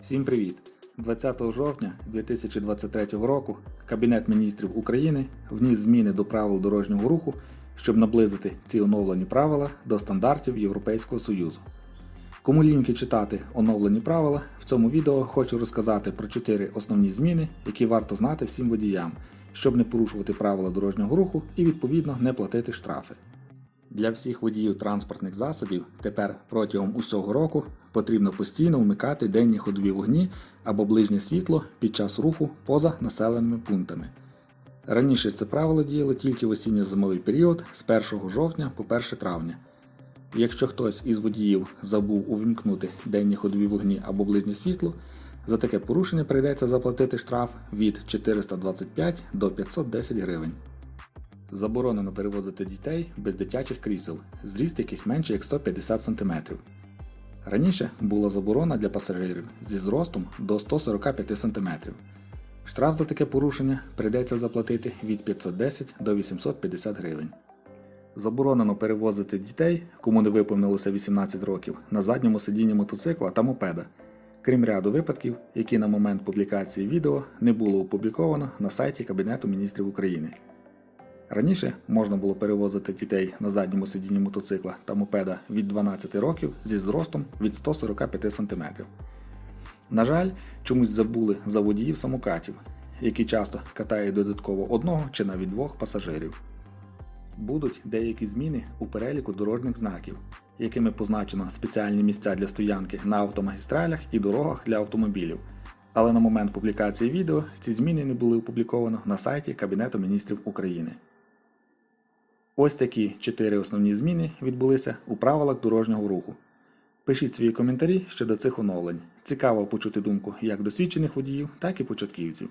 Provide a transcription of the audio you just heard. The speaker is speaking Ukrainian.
Всім привіт! 20 жовтня 2023 року Кабінет міністрів України вніс зміни до правил дорожнього руху, щоб наблизити ці оновлені правила до стандартів Європейського Союзу. Кому ліньки читати оновлені правила, в цьому відео хочу розказати про 4 основні зміни, які варто знати всім водіям, щоб не порушувати правила дорожнього руху і відповідно не платити штрафи. Для всіх водіїв транспортних засобів тепер протягом усього року потрібно постійно вмикати денні ходові вогні або ближнє світло під час руху поза населеними пунктами. Раніше це правило діяло тільки в осінньо-зимовий період з 1 жовтня по 1 травня. Якщо хтось із водіїв забув увімкнути денні ходові вогні або ближнє світло, за таке порушення прийдеться заплатити штраф від 425 до 510 гривень. Заборонено перевозити дітей без дитячих крісел, зріст яких менше як 150 см. Раніше була заборона для пасажирів зі зростом до 145 см. Штраф за таке порушення прийдеться заплатити від 510 до 850 гривень. Заборонено перевозити дітей, кому не виповнилося 18 років, на задньому сидінні мотоцикла та мопеда, крім ряду випадків, які на момент публікації відео не було опубліковано на сайті Кабінету міністрів України. Раніше можна було перевозити дітей на задньому сидінні мотоцикла та мопеда від 12 років зі зростом від 145 см. На жаль, чомусь забули за водіїв самокатів, які часто катають додатково одного чи навіть двох пасажирів. Будуть деякі зміни у переліку дорожніх знаків, якими позначено спеціальні місця для стоянки на автомагістралях і дорогах для автомобілів. Але на момент публікації відео ці зміни не були опубліковано на сайті Кабінету міністрів України. Ось такі чотири основні зміни відбулися у правилах дорожнього руху. Пишіть свої коментарі щодо цих оновлень. Цікаво почути думку як досвідчених водіїв, так і початківців.